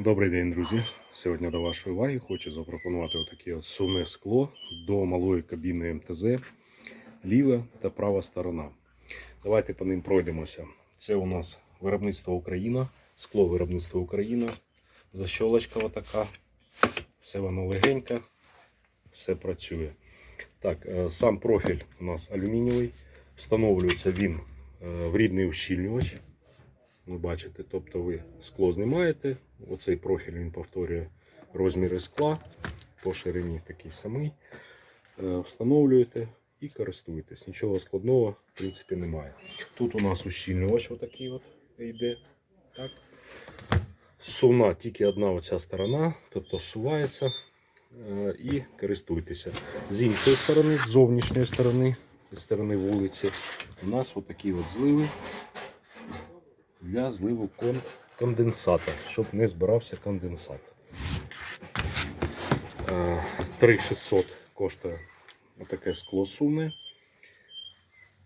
Добрий день, друзі. Сьогодні до вашої уваги хочу запропонувати отаке от сувне скло до малої кабіни МТЗ, ліва та права сторона. Давайте по ним пройдемося. Це у нас виробництво Україна, скло виробництво Україна, защолочка отака. Все воно легеньке, все працює. Так, е, сам профіль у нас алюмінієвий. Встановлюється він е, в рідний ущільнювач. Ви бачите, тобто ви скло знімаєте, оцей профіль він повторює розміри скла, по ширині такий самий. Е, Встановлюєте і користуєтесь. Нічого складного, в принципі, немає. Тут у нас ущільнювач отакий от йде. Так. Сувна тільки одна оця сторона, тобто сувається е, і користуйтеся. З іншої сторони, з зовнішньої сторони, зі сторони вулиці, у нас отакі от зливи для зливу кон- конденсата, щоб не збирався конденсат. Е, 3600 коштує отаке скло сумне.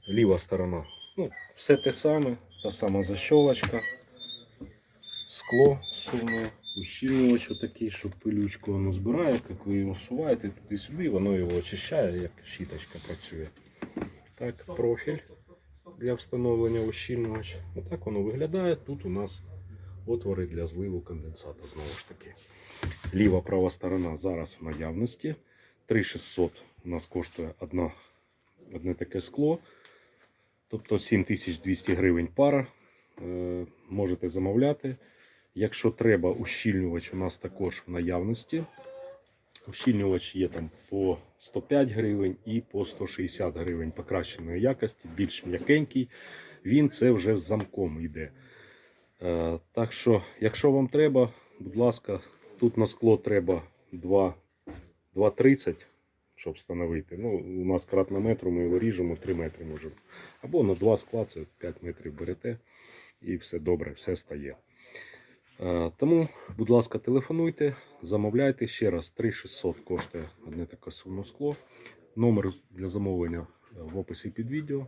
Ліва сторона. Ну, все те саме, та сама защолочка. Скло сумне, ущільнювач отакий, щоб пилючку воно збирає, як ви його суваєте туди-сюди, воно його очищає, як щіточка працює. Так, профіль для встановлення ущільнювач. Отак воно виглядає. Тут у нас отвори для зливу конденсата. Знову ж таки. Ліва права сторона зараз в наявності. 3600 у нас коштує одна, одне таке скло. Тобто 7200 гривень пара. Е, можете замовляти. Якщо треба, ущільнювач у нас також в наявності. Ущільнювач є там по 105 гривень і по 160 гривень покращеної якості, більш м'якенький. Він це вже з замком йде. Е, так що, якщо вам треба, будь ласка, тут на скло треба 2 2,30, щоб встановити. Ну, у нас кратно метру, ми його ріжемо 3 метри можемо. Або на 2 скла це 5 метрів берете і все добре, все стає. Е, Тому, будь ласка, телефонуйте, замовляйте ще раз 3600 коштує одне таке сумно скло. Номер для замовлення е, в описі під відео.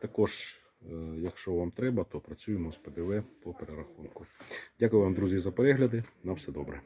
Також, е, якщо вам треба, то працюємо з ПДВ по перерахунку. Дякую вам, друзі, за перегляди. На все добре.